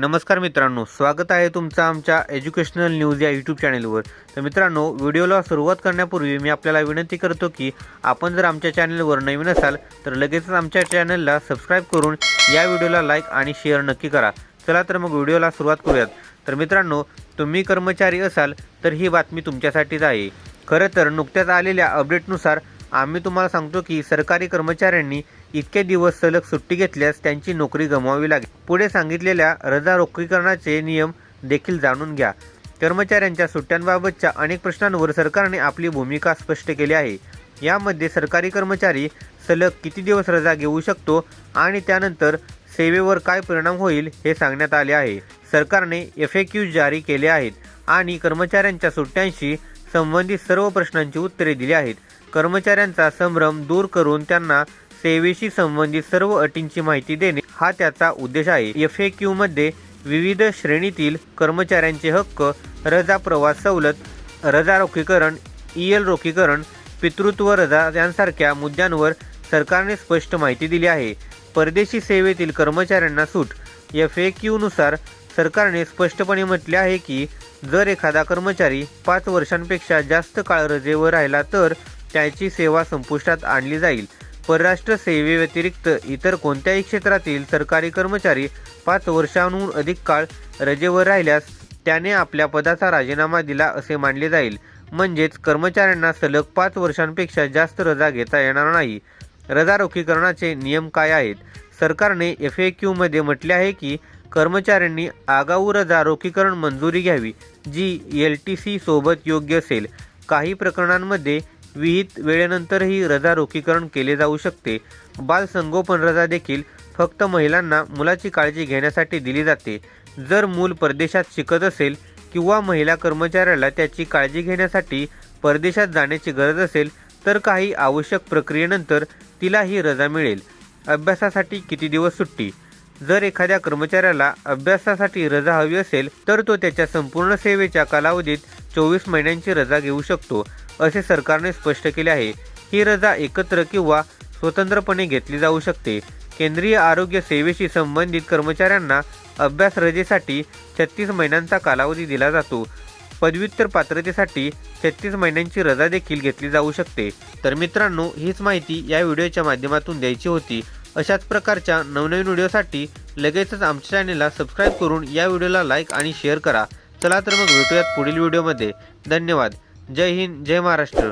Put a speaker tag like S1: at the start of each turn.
S1: नमस्कार मित्रांनो स्वागत आहे तुमचं आमच्या एज्युकेशनल न्यूज या यूट्यूब चॅनलवर तर मित्रांनो व्हिडिओला सुरुवात करण्यापूर्वी मी आपल्याला विनंती करतो की आपण जर आमच्या चॅनलवर नवीन असाल तर लगेचच आमच्या चॅनलला सबस्क्राईब करून या व्हिडिओला लाईक आणि शेअर नक्की करा. चला तर मग व्हिडिओला सुरुवात करूयात. तर मित्रांनो तुम्ही कर्मचारी असाल तर ही बातमी तुमच्यासाठीच आहे. खरं तर नुकत्याच आलेल्या अपडेटनुसार आम्ही तुम्हाला सांगतो की सरकारी कर्मचाऱ्यांनी इतके दिवस सलग सुट्टी घेतल्यास त्यांची नोकरी गमवावी लागेल. पुढे सांगितलेल्या रजा रोखीकरणाचे नियम देखील जाणून घ्या. कर्मचाऱ्यांच्या सुट्ट्यांबाबतच्या अनेक प्रश्नांवर सरकारने आपली भूमिका स्पष्ट केली आहे. यामध्ये सरकारी कर्मचारी सलग किती दिवस रजा घेऊ शकतो आणि त्यानंतर सेवेवर काय परिणाम होईल हे सांगण्यात आले आहे. सरकारने एफ ए क्यू जारी केले आहेत आणि कर्मचाऱ्यांच्या सुट्ट्यांशी संबंधित सर्व प्रश्नांची उत्तरे दिली आहेत. कर्मचाऱ्यांचा संभ्रम दूर करून त्यांना सेवेशी संबंधित सर्व अटींची माहिती देणे हा त्याचा उद्देश आहे. एफ ए क्यू मध्ये विविध श्रेणीतील कर्मचाऱ्यांचे हक्क रजा प्रवास सवलत रजा रोखीकरण ई एल रोखीकरण पितृत्व रजा यांसारख्या मुद्द्यांवर सरकारने स्पष्ट माहिती दिली आहे. परदेशी सेवेतील कर्मचाऱ्यांना सूट. एफ ए क्यूनुसार सरकारने स्पष्टपणे म्हटले आहे की जर एखादा कर्मचारी पाच वर्षांपेक्षा जास्त काळ रजेवर राहिला तर त्याची सेवा संपुष्टात आणली जाईल. परराष्ट्र सेवेव्यतिरिक्त इतर कोणत्याही क्षेत्रातील सरकारी कर्मचारी पाच वर्षांहून अधिक काळ रजेवर राहिल्यास त्याने आपल्या पदाचा राजीनामा दिला असे मानले जाईल. म्हणजेच कर्मचाऱ्यांना सलग पाच वर्षांपेक्षा जास्त रजा घेता येणार नाही. रजा रोखीकरणाचे नियम काय आहेत? सरकारने एफ ए क्यूमध्ये म्हटले आहे की कर्मचाऱ्यांनी आगाऊ रजा रोखीकरण मंजुरी घ्यावी जी एल टी सी सोबत योग्य असेल. काही प्रकरणांमध्ये विहित वेळेनंतरही रजा रोखीकरण केले जाऊ शकते. बालसंगोपन रजा देखील फक्त महिलांना मुलाची काळजी घेण्यासाठी दिली जाते. जर मूल परदेशात शिकत असेल किंवा महिला कर्मचाऱ्याला त्याची काळजी घेण्यासाठी परदेशात जाण्याची गरज असेल तर काही आवश्यक प्रक्रियेनंतर तिला ही रजा मिळेल. अभ्यासासाठी किती दिवस सुट्टी? जर एखाद्या कर्मचाऱ्याला अभ्यासासाठी रजा हवी असेल तर तो त्याच्या संपूर्ण सेवेच्या कालावधीत चोवीस महिन्यांची रजा घेऊ शकतो असे सरकारने स्पष्ट केले आहे. ही रजा एकत्र किंवा स्वतंत्रपणे घेतली जाऊ शकते. केंद्रीय आरोग्य सेवेशी संबंधित कर्मचाऱ्यांना अभ्यास रजेसाठी छत्तीस महिन्यांचा कालावधी दिला जातो. पदव्युत्तर पात्रतेसाठी छत्तीस महिन्यांची रजा देखील घेतली जाऊ शकते. तर मित्रांनो हीच माहिती या व्हिडिओच्या माध्यमातून द्यायची होती. अशाच प्रकारच्या नवनवीन व्हिडिओसाठी लगेचच आमच्या चॅनेलला सबस्क्राईब करून या व्हिडिओला लाईक आणि शेअर करा. चला तर मग भेटूयात पुढील व्हिडिओमध्ये. धन्यवाद. जय हिंद जय महाराष्ट्र.